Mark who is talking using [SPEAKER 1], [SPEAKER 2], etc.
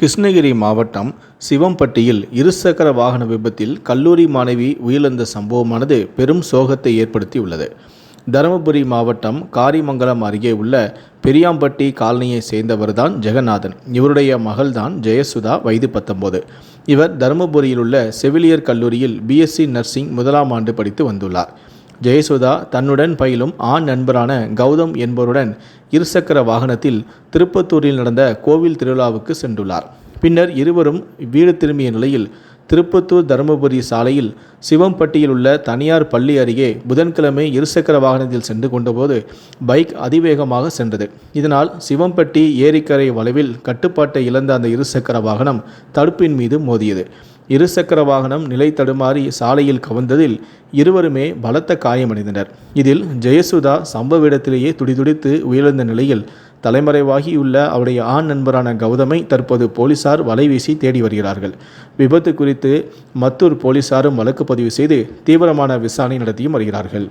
[SPEAKER 1] கிருஷ்ணகிரி மாவட்டம் சிவம்பட்டியில் இருசக்கர வாகன விபத்தில் கல்லூரி மாணவி உயிரிழந்த சம்பவமானது பெரும் சோகத்தை ஏற்படுத்தியுள்ளது. தருமபுரி மாவட்டம் காரிமங்கலம் அருகே உள்ள பெரியாம்பட்டி காலனியை சேர்ந்தவர்தான் ஜெகநாதன். இவருடைய மகள்தான் ஜெயசுதா வயது பத்தொன்பது. இவர் தருமபுரியில் உள்ள செவிலியர் கல்லூரியில் பிஎஸ்சி நர்சிங் முதலாம் ஆண்டு படித்து வந்துள்ளார். ஜெயசுதா தன்னுடன் பயிலும் ஆண் நண்பரான கௌதம் என்பவருடன் இருசக்கர வாகனத்தில் திருப்பத்தூரில் நடந்த கோவில் திருவிழாவுக்கு சென்றுள்ளார். பின்னர் இருவரும் வீடு திரும்பிய நிலையில் திருப்பத்தூர் தருமபுரி சாலையில் சிவம்பட்டியில் உள்ள தனியார் பள்ளி அருகே புதன்கிழமை இருசக்கர வாகனத்தில் சென்று கொண்டபோது பைக் அதிவேகமாக சென்றது. இதனால் சிவம்பட்டி ஏரிக்கரை வளைவில் கட்டுப்பாட்டை இழந்த அந்த இருசக்கர வாகனம் தடுப்பின் மீது மோதியது. இருசக்கர வாகனம் நிலை தடுமாறி சாலையில் கவர்ந்ததில் இருவருமே பலத்த காயமடைந்தனர். இதில் ஜெயசுதா சம்பவ இடத்திலேயே துடிதுடித்து உயிரிழந்த நிலையில் தலைமறைவாகியுள்ள அவருடைய ஆண் நண்பரான கௌதமை தற்போது போலீசார் வலைவீசி தேடி வருகிறார்கள். விபத்து குறித்து மத்தூர் போலீசாரும் வழக்கு பதிவு செய்து தீவிரமான விசாரணை நடத்தியும் வருகிறார்கள்.